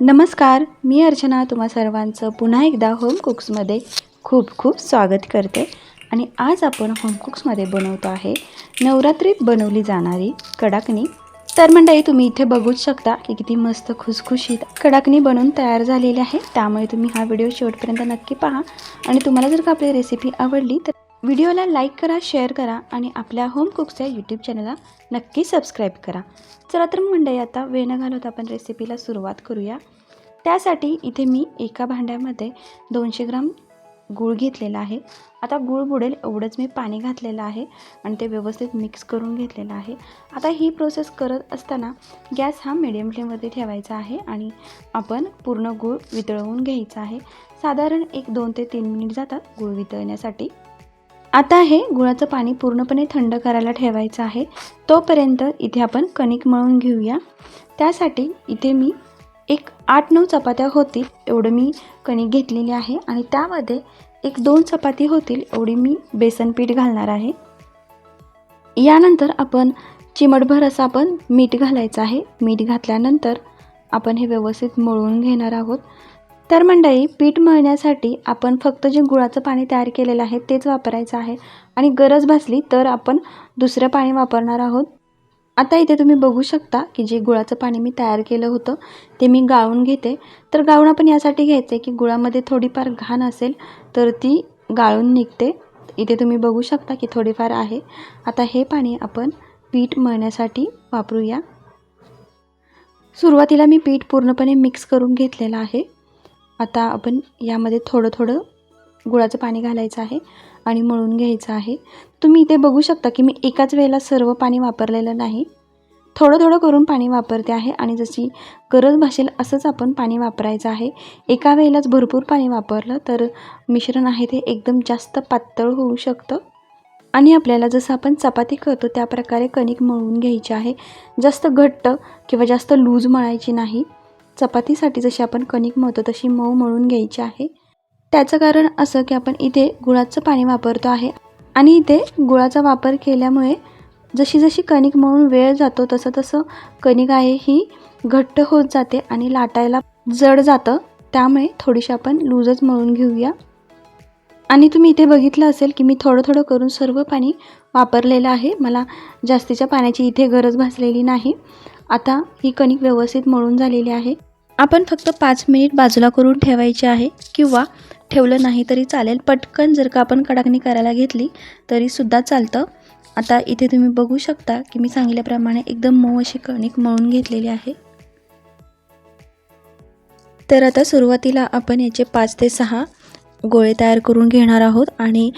नमस्कार मी अर्चना. तुम्हा सर्वांचं पुन्हा एकदा होम कुक्समध्ये खूप खूप स्वागत करते. आणि आज आपण होम कुक्समध्ये बनवतो आहे नवरात्रीत बनवली जाणारी कडाकणी. तर मंडळी तुम्ही इथे बघूच शकता की किती मस्त खुसखुशीत कडाकणी बनवून तयार झालेली आहे. त्यामुळे तुम्ही हा व्हिडिओ शेवटपर्यंत नक्की पहा. आणि तुम्हाला जर का आपली रेसिपी आवडली तर व्हिडिओला लाईक करा शेअर करा आणि आपल्या होम कुक्सच्या यूट्यूब चॅनलला नक्की सबस्क्राईब करा. चला तर मंडळी आता वेळ न घालवता आपण रेसिपीला सुरुवात करूया. त्यासाठी इथे मी एका भांड्यामध्ये दोनशे ग्राम गूळ घेतलेला आहे. आता गूळ बुडेल एवढंच मी पाणी घातलेलं आहे आणि ते व्यवस्थित मिक्स करून घेतलेलं आहे. आता ही प्रोसेस करत असताना गॅस हा मिडियम फ्लेममध्ये ठेवायचा आहे आणि आपण पूर्ण गूळ वितळवून घ्यायचा आहे. साधारण एक दोन ते तीन मिनिट जातात गूळ वितळण्यासाठी. आता हे गुळाचं पाणी पूर्णपणे थंड करायला ठेवायचं आहे. तोपर्यंत इथे आपण कणिक मळून घेऊया. त्यासाठी इथे मी एक आठ नऊ चपात्या होतील एवढं मी कणिक घेतलेली आहे आणि त्यामध्ये एक दोन चपाती होतील एवढी मी बेसन पीठ घालणार आहे. यानंतर आपण चिमटभर असं आपण मीठ घालायचं आहे. मीठ घातल्यानंतर आपण हे व्यवस्थित मळून घेणार आहोत. तर मंडळी पीठ मळण्यासाठी आपण फक्त जे गुळाचं पाणी तयार केलेलं आहे तेच वापरायचं आहे. आणि गरज भासली तर आपण दुसरं पाणी वापरणार आहोत. आता इथे तुम्ही बघू शकता की जे गुळाचं पाणी मी तयार केलं होतं ते मी गाळून घेते. तर गाळून आपण यासाठी घ्यायचं आहे की गुळामध्ये थोडीफार घाण असेल तर ती गाळून निघते. इथे तुम्ही बघू शकता की थोडीफार आहे. आता हे पाणी आपण पीठ मळण्यासाठी वापरूया. सुरुवातीला मी पीठ पूर्णपणे मिक्स करून घेतलेलं आहे. आता आपण यामध्ये थोडं थोडं गुळाचं पाणी घालायचं आहे आणि मळून घ्यायचं आहे. तुम्ही इथे बघू शकता की मी एकाच वेळेला सर्व पाणी वापरलेलं नाही. थोडं थोडं करून पाणी वापरते आहे आणि जशी गरज भासेल असंच आपण पाणी वापरायचं आहे. एका वेळेलाच भरपूर पाणी वापरलं तर मिश्रण आहे ते एकदम जास्त पातळ होऊ शकतं. आणि आपल्याला जसं आपण चपाती करतो त्या प्रकारे कणिक मळून घ्यायची आहे. जास्त घट्ट किंवा जास्त लूज मळायची नाही. चपातीसाठी जशी आपण कणिक मळतो तशी मऊ मळून घ्यायची आहे. त्याचं कारण असं की आपण इथे गुळाचं पाणी वापरतो आहे. आणि इथे गुळाचा वापर केल्यामुळे जशी जशी कणिक मळून वेळ जातो तसं तसं कणिक आहे ही घट्ट होत जाते आणि लाटायला जड जातं. त्यामुळे थोडीशी आपण लूजच मळून घेऊया. आणि तुम्ही इथे बघितलं असेल की मी थोडं थोडं करून सर्व पाणी वापरलेलं आहे. मला जास्तीच्या पाण्याची इथे गरज भासलेली नाही. आता ही कणिक व्यवस्थित मळून झालेली आहे. आपण फक्त पाच मिनिट बाजूला करून ठेवायचे आहे किंवा ठेवलं नाही तरी चालेल. पटकन जर का आपण कडाकणी करायला घेतली तरीसुद्धा चालतं. आता इथे तुम्ही बघू शकता की मी सांगितल्याप्रमाणे एकदम मऊ अशी कणिक मळून घेतलेली आहे. तर आता सुरुवातीला आपण याचे पाच ते सहा गोळे तयार करून घेणार आहोत आणि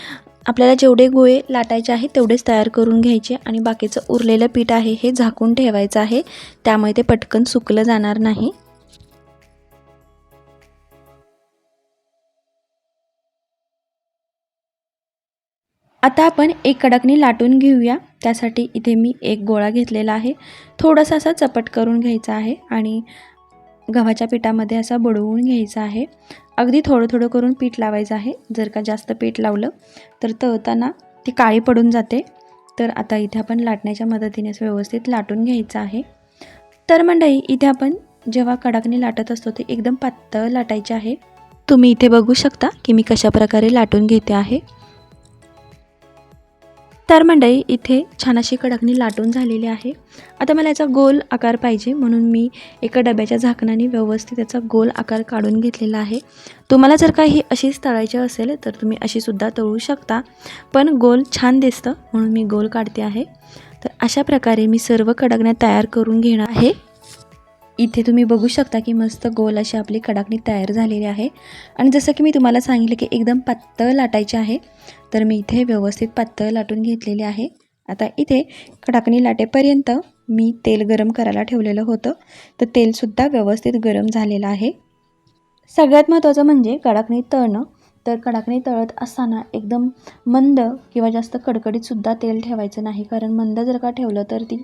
आपल्याला जेवढे गोळे लाटायचे आहेत तेवढेच तयार करून घ्यायचे आणि बाकीचं उरलेलं पीठ आहे हे झाकून ठेवायचं आहे. त्यामुळे ते पटकन सुकलं जाणार नाही. आता आपण एक कडकणी लाटून घेऊया. त्यासाठी इथे मी एक गोळा घेतलेला आहे. थोडासा असा चपट करून घ्यायचा आहे आणि गव्हाच्या पिठामध्ये असा बुडवून घ्यायचा आहे. अगदी थोडं थोडं करून पीठ लावायचं आहे. जर का जास्त पीठ लावलं तर तळताना ती काळी पडून जाते. तर आता इथे आपण लाटण्याच्या मदतीने असं व्यवस्थित लाटून घ्यायचं आहे. तर मंडळी इथे आपण जेव्हा कडाकणी लाटत असतो ते एकदम पातळ लाटायचे आहे. तुम्ही इथे बघू शकता की मी कशा प्रकारे लाटून घेते आहे. तर मंडळी इथे छान अशी कडकणी लाटून झालेली आहे. आता मला याचा गोल आकार पाहिजे म्हणून मी एका डब्याच्या झाकणाने व्यवस्थित याचा गोल आकार काढून घेतलेला आहे. तुम्हाला जर काही अशीच तळायची असेल तर तुम्ही अशीसुद्धा तळू शकता. पण गोल छान दिसतं म्हणून मी गोल काढते आहे. तर अशा प्रकारे मी सर्व कडकण्या तयार करून घेणार आहे. इथे तुम्ही बघू शकता की मस्त गोल अशी आपली कडाकणी तयार झालेली आहे. आणि जसं की मी तुम्हाला सांगितलं की एकदम पातळ लाटायचे आहे तर मी इथे व्यवस्थित पातळ लाटून घेतलेली आहे. आता इथे कडाकणी लाटेपर्यंत मी तेल गरम करायला ठेवलेलं होतं तर तेलसुद्धा व्यवस्थित गरम झालेलं आहे. सगळ्यात महत्त्वाचं म्हणजे कडाकणी तळणं. तर कडाकणी तळत असताना एकदम मंद किंवा जास्त कडकडीतसुद्धा तेल ठेवायचं नाही. कारण मंद जर का ठेवलं तर ती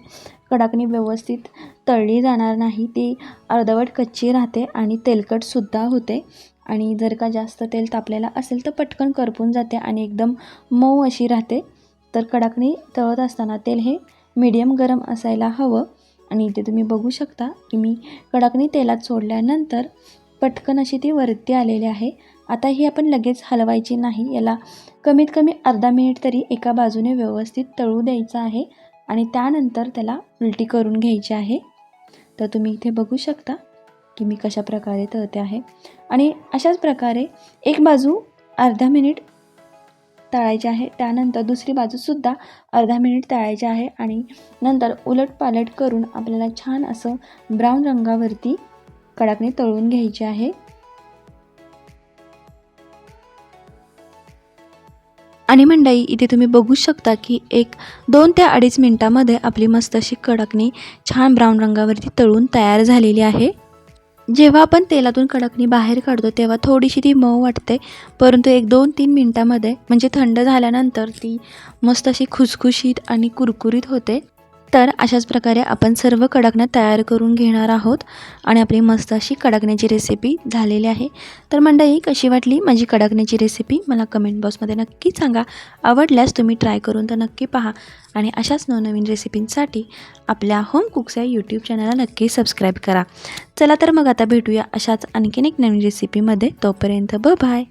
कडाकणी व्यवस्थित तळली जाणार नाही. ती अर्धवट कच्ची राहते आणि तेलकटसुद्धा होते. आणि जर का जास्त तेल तापलेलं असेल तर पटकन करपून जाते आणि एकदम मऊ अशी राहते. तर कडाकणी तळत असताना तेल हे मीडियम गरम असायला हवं. आणि इथे तुम्ही बघू शकता की मी कडाकणी तेलात सोडल्यानंतर पटकन अशी ती वरती आलेली आहे. आता ही आपण लगेच हलवायची नाही. याला कमीत कमी अर्धा मिनिट तरी एका बाजूने व्यवस्थित तळू द्यायचं आहे आणि त्यानंतर त्याला उलटी करून घ्यायची आहे. तर तुम्ही इथे बघू शकता की मी कशा प्रकारे तळते आहे. आणि अशाच प्रकारे एक बाजू अर्धा मिनिट तळायची आहे. त्यानंतर दुसरी बाजूसुद्धा अर्धा मिनिट तळायची आहे आणि नंतर उलट पालट करून आपल्याला छान असं ब्राऊन रंगावरती कडाकणी तळून घ्यायची आहे. आणि मंडई इथे तुम्ही बघू शकता की एक दोन ते अडीच मिनटामध्ये आपली मस्त अशी कडकणी छान ब्राऊन रंगावरती तळून तयार झालेली आहे. जेव्हा आपण तेलातून कडकणी बाहेर काढतो तेव्हा थोडीशी ती मऊ वाटते. परंतु एक दोन तीन मिनटामध्ये म्हणजे थंड झाल्यानंतर ती मस्त अशी खुसखुशीत आणि कुरकुरीत होते. तर अशाच प्रकारे आपण सर्व कडकणं तयार करून घेणार आहोत आणि आपली मस्त अशी कडकण्याची रेसिपी झालेली आहे. तर मंडळी कशी वाटली माझी कडकण्याची रेसिपी मला कमेंट बॉक्समध्ये नक्की सांगा. आवडल्यास तुम्ही ट्राय करून तर नक्की पहा. आणि अशाच नवनवीन रेसिपींसाठी आपल्या होम कुक्स या यूट्यूब चॅनलला नक्की सबस्क्राईब करा. चला तर मग आता भेटूया अशाच आणखीन एक नवीन रेसिपीमध्ये तोपर्यंत ब बाय